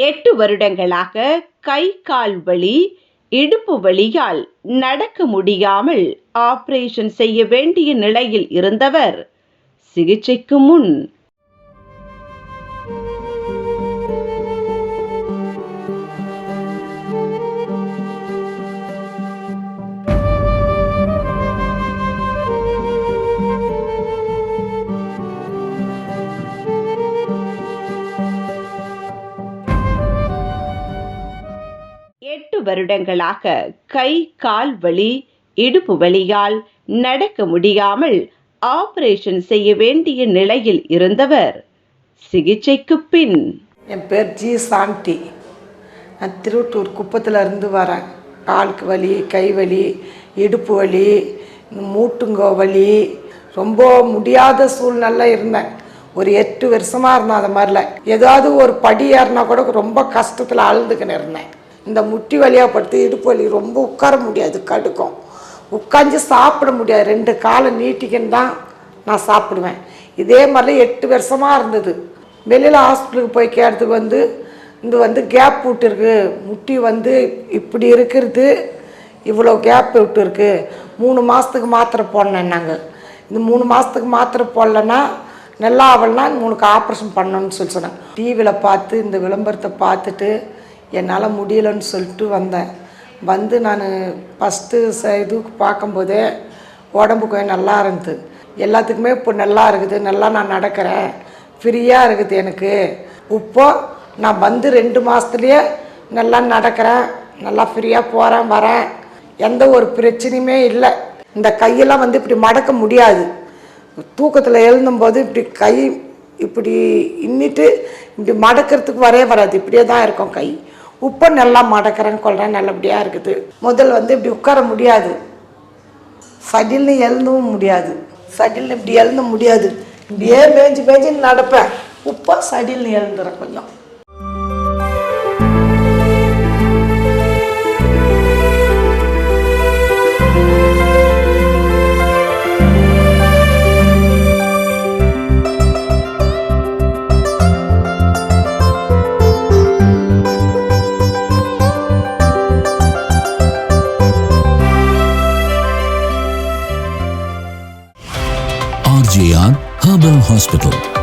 எட்டு வருடங்களாக கை கால் வலி இடுப்பு வலியால் நடக்க முடியாமல் ஆபரேஷன் செய்ய வேண்டிய நிலையில் இருந்தவர் சிகிச்சைக்கு முன் எட்டு வருடங்களாக கை கால் வலி இடுப்பு வலியால் நடக்க முடியாமல் ஆபரேஷன் செய்ய வேண்டிய நிலையில் இருந்தவர். சிகிச்சைக்கு பின். என் பேர் ஜி சாந்தி. நான் திருவட்டூர் குப்பத்தில் இருந்து வரேன். காலுக்கு வலி கை வலி இடுப்பு வலி மூட்டுங்கோ வலி ரொம்ப முடியாத சூழ்நிலை இருந்தேன். ஒரு எட்டு வருஷமாக இருந்தேன் அது மாதிரில. ஏதாவது ஒரு படி ஏறினா கூட ரொம்ப கஷ்டத்தில் அழுதுக்கின்னு இருந்தேன். இந்த முட்டி வழியாக படுத்து இடுப்பு வலி ரொம்ப உட்கார முடியாது கடுக்கும். உட்காந்து சாப்பிட முடியாது. ரெண்டு காலை நீட்டிக்கின்னு தான் நான் சாப்பிடுவேன். இதே மாதிரி எட்டு வருஷமாக இருந்தது. வெளியில் ஹாஸ்பிட்டலுக்கு போய் கேட்டதுக்கு வந்து இது வந்து கேப் விட்டுருக்கு முட்டி வந்து இப்படி இருக்கிறது இவ்வளோ கேப் விட்டுருக்கு மூணு மாதத்துக்கு மாத்திரை போடணும் நாங்கள் இந்த மூணு மாதத்துக்கு மாத்திரை போடலன்னா நல்லா ஆகலைன்னா உங்களுக்கு ஆப்ரேஷன் பண்ணணும்னு சொல்லி சொன்னேன். டிவியில் பார்த்து இந்த விளம்பரத்தை பார்த்துட்டு என்னால் முடியலன்னு சொல்லிட்டு வந்தேன். வந்து நான் ஃபஸ்ட்டு ச இதுக்கு பார்க்கும்போதே உடம்பு கொஞ்சம் நல்லா இருந்தது. எல்லாத்துக்குமே இப்போ நல்லா இருக்குது. நல்லா நான் நடக்கிறேன். ஃப்ரீயாக இருக்குது எனக்கு. இப்போது நான் வந்து ரெண்டு மாதத்துலேயே நல்லா நடக்கிறேன். நல்லா ஃப்ரீயாக போகிறேன் வரேன். எந்த ஒரு பிரச்சனையுமே இல்லை. இந்த கையெல்லாம் வந்து இப்படி மடக்க முடியாது. தூக்கத்தில் எழுந்தும்போது இப்படி கை இப்படி இன்னிட்டு இப்படி மடக்கிறதுக்கு வரவே வராது. இப்படியே தான் இருக்கும் கை. உப்பை நல்லா மடக்கிறேன்னு கொள்கிறேன் நல்லபடியாக இருக்குது. முதல் வந்து இப்படி உட்கார முடியாது. சடில்னு எழுந்தவும் முடியாது. சடில்னு இப்படி எழுந்த முடியாது. இப்படியே மேய்ஞ்சி மேய்ஞ்சின்னு நடப்பேன். உப்பா சடில்னு எழுந்துறேன் கொஞ்சம். RJR Herbal Hospital.